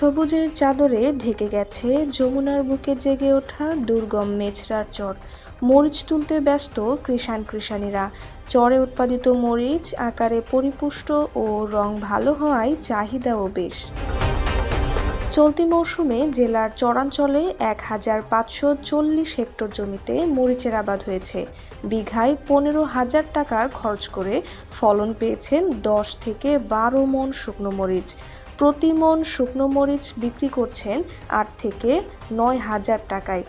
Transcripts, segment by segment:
সবুজের চাদরে ঢেকে গেছে যমুনার বুকে জেগে ওঠা দুর্গম মেছরার চর। মরিচ তুলতে ব্যস্ত কৃষাণ কৃষাণীরা। চরে উৎপাদিত মরিচ আকারে পরিপুষ্ট ও রং ভালো হওয়ায় চাহিদাও বেশ। চলতি মৌসুমে জেলার চরাঞ্চলে এক হাজার পাঁচশো চল্লিশ হেক্টর জমিতে মরিচের আবাদ হয়েছে। বিঘায় পনেরো হাজার টাকা খরচ করে ফলন পেয়েছেন দশ থেকে বারো মন শুকনো মরিচ। প্রতি মন শুকনো মরিচ বিক্রি করছেন আট থেকে নয় হাজার টাকায়।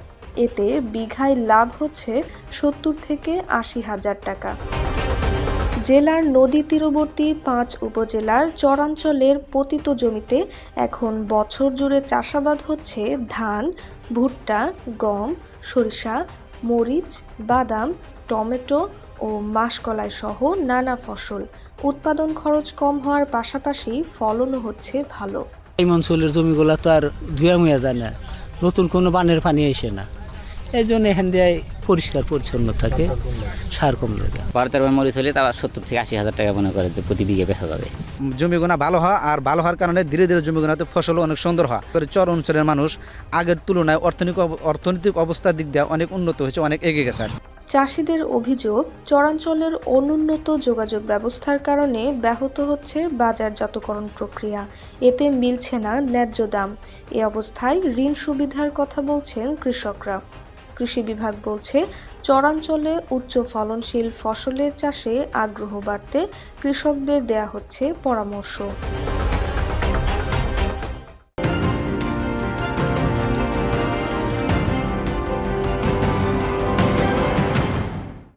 এতে বিঘায় লাভ হচ্ছে সত্তর থেকে আশি হাজার টাকা। জেলার নদী তীরবর্তী পাঁচ উপজেলার চরাঞ্চলের পতিত জমিতে এখন বছর জুড়ে চাষাবাদ হচ্ছে ধান, ভুট্টা, গম, সরিষা, মরিচ, বাদাম, টমেটো ও মাসকলাই সহ নানা ফসল। উৎপাদন খরচ কম হওয়ার পাশাপাশি ফলনও হচ্ছে ভালো। এই অঞ্চলের জমিগুলো তো আর ধুয়া মুয়া যায় না। নতুন কোনো বানের পানি আসে না। এই জন্য এখান দিয়ে পরিষ্কার পরিচ্ছন্ন থাকে। সার কম লাগে। বারো তেরো বার মরিচ হলে তার সত্তর থেকে আশি হাজার টাকা মনে করে যে প্রতি বিঘে বেচা যাবে। জমিগুনা ভালো হয় আর ভালো হওয়ার কারণে ধীরে ধীরে জমিগুনাতে ফসল অনেক সুন্দর হয়। চর অঞ্চলের মানুষ আগের তুলনায় অর্থনৈতিক অব- অর্থনৈতিক অবস্থার দিক দিয়ে অনেক উন্নত হয়েছে অনেক এগিয়ে গেছে আর। চাষিদের অভিযোগ, চরাঞ্চলের অনুন্নত যোগাযোগ ব্যবস্থার কারণে ব্যাহত হচ্ছে বাজারজাতকরণ প্রক্রিয়া। এতে মিলছে না ন্যায্য দাম। এ অবস্থায় ঋণ সুবিধার কথা বলছেন কৃষকরা। কৃষি বিভাগ বলছে, চরাঞ্চলে উচ্চ ফলনশীল ফসলের চাষে আগ্রহ বাড়তে কৃষকদের দেয়া হচ্ছে পরামর্শ।